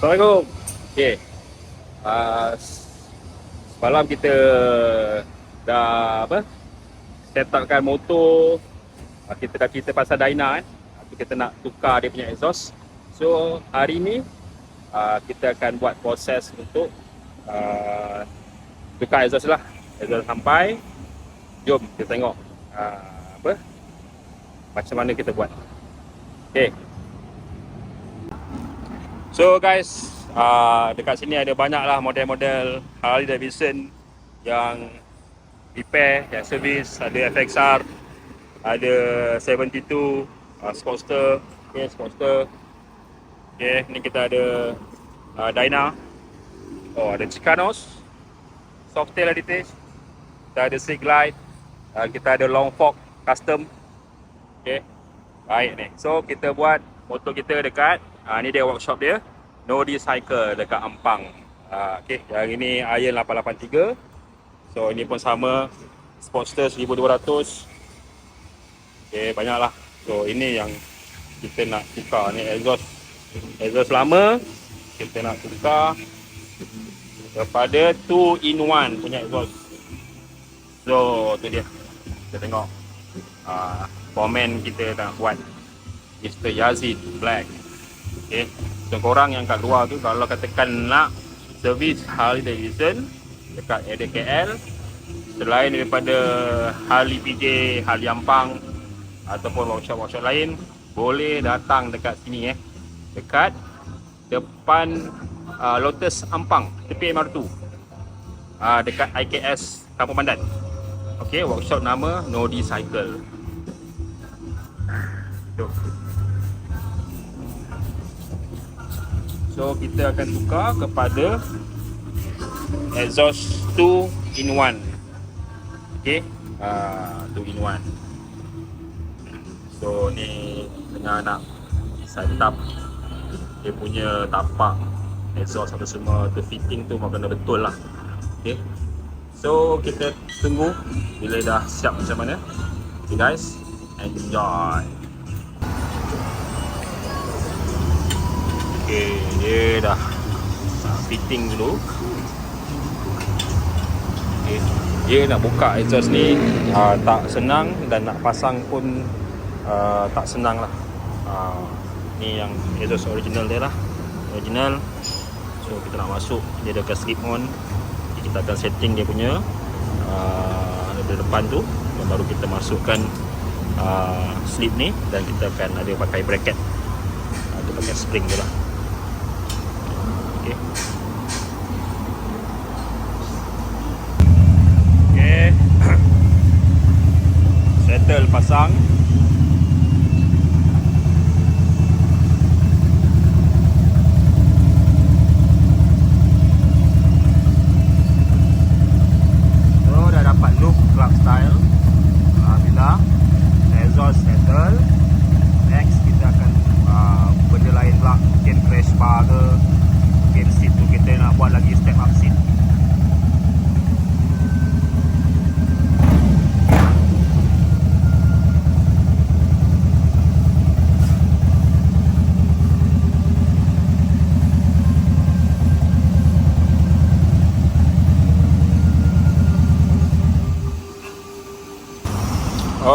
Assalamualaikum. Okey. Uh, semalam kita dah apa? Set upkan motor. Uh, kita dah cerita pasal Dyna kan. Uh, kita nak tukar dia punya exhaust. So, hari ni uh, kita akan buat proses untuk uh, tukar exhaust lah. Exhaust sampai. Jom kita tengok uh, apa? Macam mana kita buat. Okey. So guys, uh, dekat sini ada banyak lah model-model Harley Davidson yang repair, yang service, ada FXR, ada 72, uh, Sportster, okay, Sportster. Okay, ni kita ada uh, Dyna. Oh, ada Chicanos, Softail Heritage. Kita ada Sig Glide. Uh, kita ada Long Fork Custom. Okay, baik ni. So, kita buat motor kita dekat Ha, ni dia workshop dia. Nodi Cycle dekat Ampang. Ha, okay, yang ini Iron 883. So ini pun sama. Sportster 1200. Okay, banyaklah. So ini yang kita nak tukar ni exhaust. Exhaust lama. Kita nak tukar kepada 2 in 1 punya exhaust. So tu dia. Kita tengok. Uh, komen kita nak buat. Mr. Yazid Black. Okay. So korang yang kat luar tu kalau katakan nak servis Harley Davidson dekat area KL selain daripada Harley PJ, Harley Ampang ataupun workshop-workshop lain boleh datang dekat sini eh. Dekat depan uh, Lotus Ampang, tepi MR2. Uh, dekat IKS Kampung Pandan. Okey, workshop nama Nodi Cycle. So kita akan tukar kepada exhaust 2 in 1. Okey. Ah, uh, 2 in 1. So ni tengah nak set up dia punya tapak exhaust apa semua tu fitting tu memang kena betul lah. Okey. So kita tunggu bila dah siap macam mana. Okay guys, enjoy. Dia dah fitting dulu. Okey, dia nak buka exhaust ni uh, tak senang dan nak pasang pun uh, tak senang lah. Uh, ni yang exhaust original dia lah. Original. So kita nak masuk dia ada slip on. Jadi, kita akan setting dia punya uh, dari depan tu dan baru kita masukkan uh, slip ni dan kita akan ada pakai bracket. Ada pakai spring tu lah. Okey. Settle pasang. So dah dapat look club style. Alhamdulillah. Exhaust settle. Next kita akan uh, benda lain pula mungkin crash bar ke mungkin seat tu kita nak buat lagi step up seat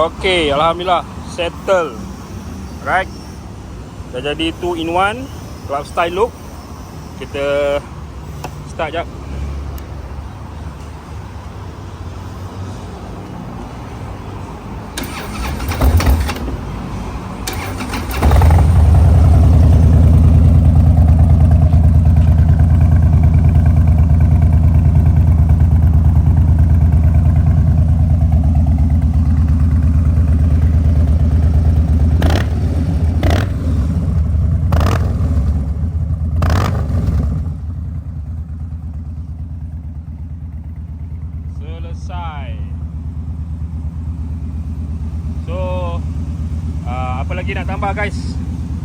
Okey, alhamdulillah settle. Right. Dah jadi 2 in 1 club style look. Kita start jap. Selesai. So uh, apa lagi nak tambah guys?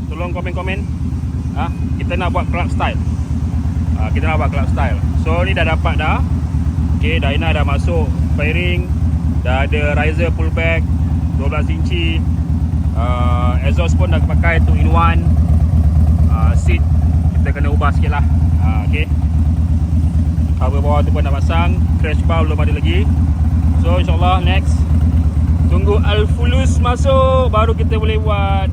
Tolong komen-komen. Ha? kita nak buat club style. Ah, kita nak buat club style. So ni dah dapat dah. Okey, Dyna dah masuk fairing. Dah ada riser pullback 12 inci. Uh, exhaust pun dah pakai 2 in 1. Uh, seat kita kena ubah sikit lah ha, Okay Cover bawah tu pun dah pasang. Crash bar belum ada lagi. So insyaAllah next. Tunggu Alfulus masuk. Baru kita boleh buat